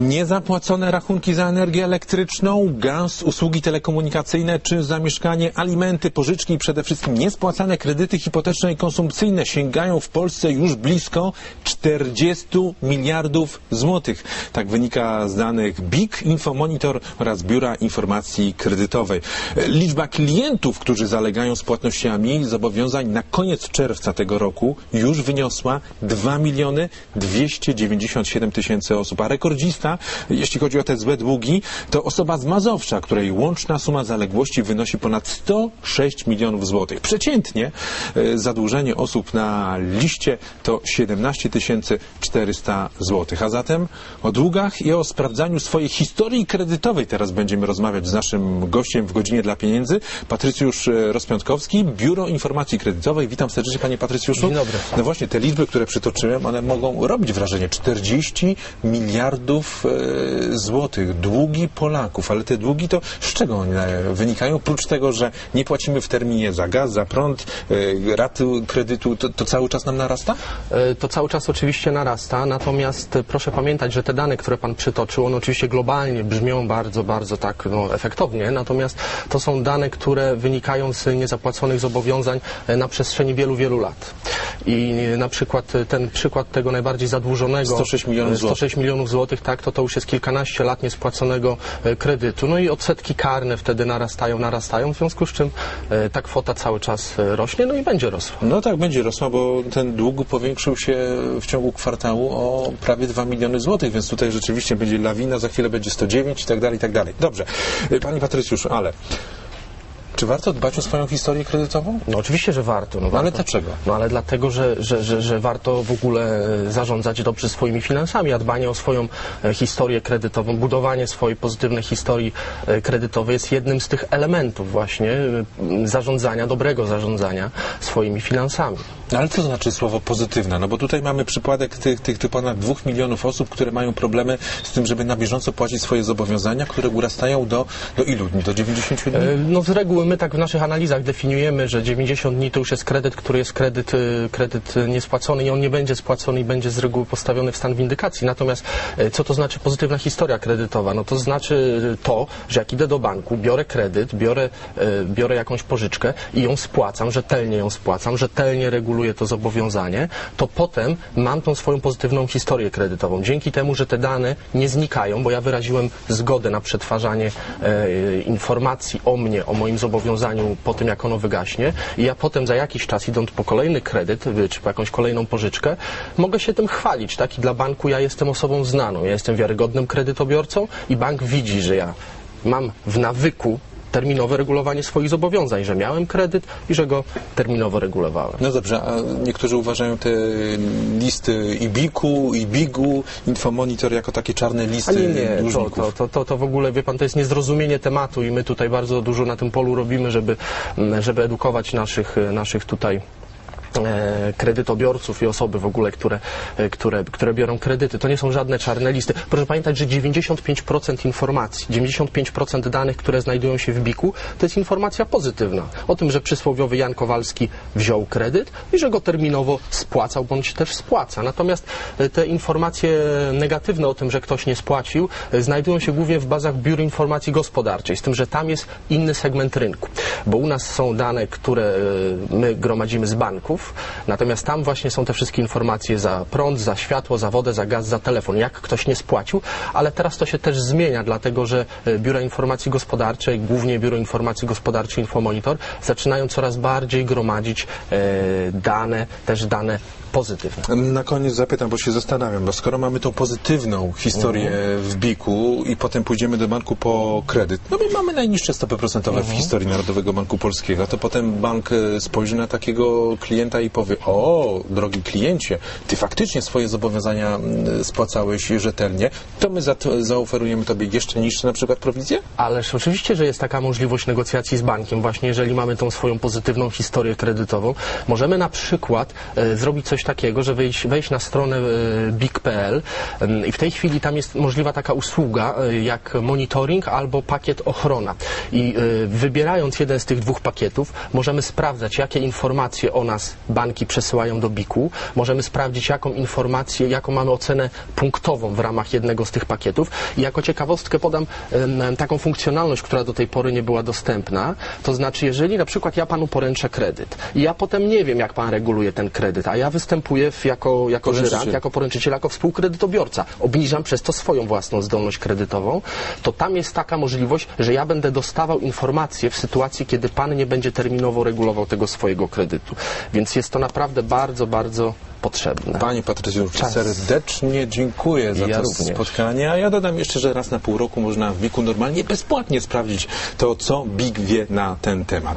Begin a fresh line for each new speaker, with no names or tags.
Niezapłacone rachunki za energię elektryczną, gaz, usługi telekomunikacyjne czy za mieszkanie, alimenty, pożyczki i przede wszystkim niespłacane kredyty hipoteczne i konsumpcyjne sięgają w Polsce już blisko 40 miliardów złotych. Tak wynika z danych BIK, Infomonitor oraz Biura Informacji Kredytowej. Liczba klientów, którzy zalegają z płatnościami zobowiązań na koniec czerwca tego roku już wyniosła 2 miliony 297 tysięcy osób, a rekordzista jeśli chodzi o te złe długi, to osoba z Mazowsza, której łączna suma zaległości wynosi ponad 106 milionów złotych. Przeciętnie e, zadłużenie osób na liście to 17 400 złotych. A zatem o długach i o sprawdzaniu swojej historii kredytowej teraz będziemy rozmawiać z naszym gościem w godzinie dla pieniędzy, Patrycjusz e, Rozpiątkowski, Biuro Informacji Kredytowej. Witam serdecznie Panie Patrycjuszu.
Dzień dobry.
No właśnie, te liczby, które przytoczyłem, one mogą robić wrażenie. 40 miliardów e, złotych, długi Polaków, ale te długi to z czego one wynikają? Oprócz tego, że nie płacimy w terminie za gaz, za prąd, e, raty kredytu, to, to cały czas nam narasta?
E, To cały czas oczywiście narasta, natomiast e, proszę pamiętać, że te dane, które Pan przytoczył, one oczywiście globalnie brzmią bardzo, bardzo tak no, efektownie, natomiast to są dane, które wynikają z niezapłaconych zobowiązań e, na przestrzeni wielu, wielu lat. I na przykład e, ten przykład tego najbardziej zadłużonego
106 milionów
e,
złotych.
106 milionów złotych, tak, to to już jest kilkanaście lat niespłaconego e, kredytu. No i odsetki karne wtedy narastają, narastają, w związku z czym ta kwota cały czas rośnie, no i będzie rosła.
No tak, będzie rosła, bo ten dług powiększył się w ciągu kwartału o prawie 2 miliony złotych, więc tutaj rzeczywiście będzie lawina, za chwilę będzie 109 i tak dalej, i tak dalej. Dobrze. Panie Patrycjuszu, ale czy warto dbać o swoją historię kredytową?
No oczywiście, że warto. No, warto.
ale dlaczego?
No ale dlatego, że, że, że, że warto w ogóle e, zarządzać dobrze swoimi finansami, a dbanie o swoją e, historię kredytową, budowanie swojej pozytywnej historii e, kredytowej jest jednym z tych elementów właśnie zarządzania, dobrego zarządzania swoimi finansami.
No ale co to znaczy słowo pozytywna? No bo tutaj mamy przypadek tych, tych, tych ponad dwóch milionów osób, które mają problemy z tym, żeby na bieżąco płacić swoje zobowiązania, które urastają do, do ilu dni? Do 90 dni?
No z reguły my tak w naszych analizach definiujemy, że 90 dni to już jest kredyt, który jest kredyt, e, kredyt niespłacony i on nie będzie spłacony i będzie z reguły postawiony w stan windykacji. Natomiast e, co to znaczy pozytywna historia kredytowa? No to znaczy e, to, że jak idę do banku, biorę kredyt, biorę, biorę jakąś pożyczkę i ją spłacam, rzetelnie ją spłacam, rzetelnie reguluję to zobowiązanie, to potem mam tą swoją pozytywną historię kredytową. Dzięki temu, że te dane nie znikają, bo ja wyraziłem zgodę na przetwarzanie e, informacji o mnie, o moim zobowiązaniu po tym, jak ono wygaśnie i ja potem za jakiś czas, idąc po kolejny kredyt, czy po jakąś kolejną pożyczkę, mogę się tym chwalić, tak? I dla banku ja jestem osobą znaną, ja jestem wiarygodnym kredytobiorcą i bank widzi, że ja mam w nawyku terminowe regulowanie swoich zobowiązań, że miałem kredyt i że go terminowo regulowałem.
No dobrze, a niektórzy uważają te listy IBIK-u, IBIG-u, Infomonitor jako takie czarne listy
A nie, nie, to,
dłużników.
to, to, to, to w ogóle, wie pan, to jest niezrozumienie tematu i my tutaj bardzo dużo na tym polu robimy, żeby, mm, żeby edukować naszych, naszych tutaj kredytobiorców i osoby w ogóle, które, e, które, które biorą kredyty. To nie są żadne czarne listy. Proszę pamiętać, że 95% informacji, 95% danych, które znajdują się w BIK-u, to jest informacja pozytywna. O tym, że przysłowiowy Jan Kowalski wziął kredyt i że go terminowo spłacał, bądź też spłaca. Natomiast e, te informacje negatywne o tym, że ktoś nie spłacił, e, znajdują się głównie w bazach biur informacji gospodarczej, z tym, że tam jest inny segment rynku. Bo u nas są dane, które e, my gromadzimy z banków, natomiast tam właśnie są te wszystkie informacje za prąd, za światło, za wodę, za gaz, za telefon, jak ktoś nie spłacił, ale teraz to się też zmienia, dlatego że e, biura informacji gospodarczej, głównie biuro informacji gospodarczej Infomonitor, zaczynają coraz bardziej gromadzić e, dane, też dane pozytywne.
Na koniec zapytam, bo się zastanawiam, bo skoro mamy tą pozytywną historię w BIK-u i potem pójdziemy do banku po kredyt, no bo mamy najniższe stopy procentowe w historii Narodowego Banku Polskiego, to potem bank e, spojrzy na takiego klienta i powie, o, drogi kliencie, ty faktycznie swoje zobowiązania spłacałeś rzetelnie, to my za to, zaoferujemy tobie jeszcze niższe na przykład prowizje?
Ależ oczywiście, że jest taka możliwość negocjacji z bankiem, właśnie jeżeli mamy tą swoją pozytywną historię kredytową. Możemy na przykład e, zrobić coś takiego, że wejść, wejść na stronę e, big.pl em, i w tej chwili tam jest możliwa taka usługa e, jak monitoring albo pakiet ochrona. I e, wybierając jeden z tych dwóch pakietów, możemy sprawdzać, jakie informacje o nas banki przesyłają do BIK-u, możemy sprawdzić, jaką informację, jaką mamy ocenę punktową w ramach jednego z tych pakietów. I jako ciekawostkę podam taką funkcjonalność, która do tej pory nie była dostępna. To znaczy, jeżeli na przykład ja panu poręczę kredyt i ja potem nie wiem, jak pan reguluje ten kredyt, a ja występuję w, jako, jako żyrant, jako poręczyciel, jako współkredytobiorca, obniżam przez to swoją własną zdolność kredytową, to tam jest taka możliwość, że ja będę dostawał informacje w sytuacji, kiedy pan nie będzie terminowo regulował tego swojego kredytu. Więc jest to naprawdę bardzo, bardzo potrzebne.
Panie Patrycjuszu, serdecznie dziękuję za
Ja
to
również.
spotkanie, a ja dodam jeszcze, że raz na pół roku można w Biku normalnie bezpłatnie sprawdzić to, co Big wie na ten temat.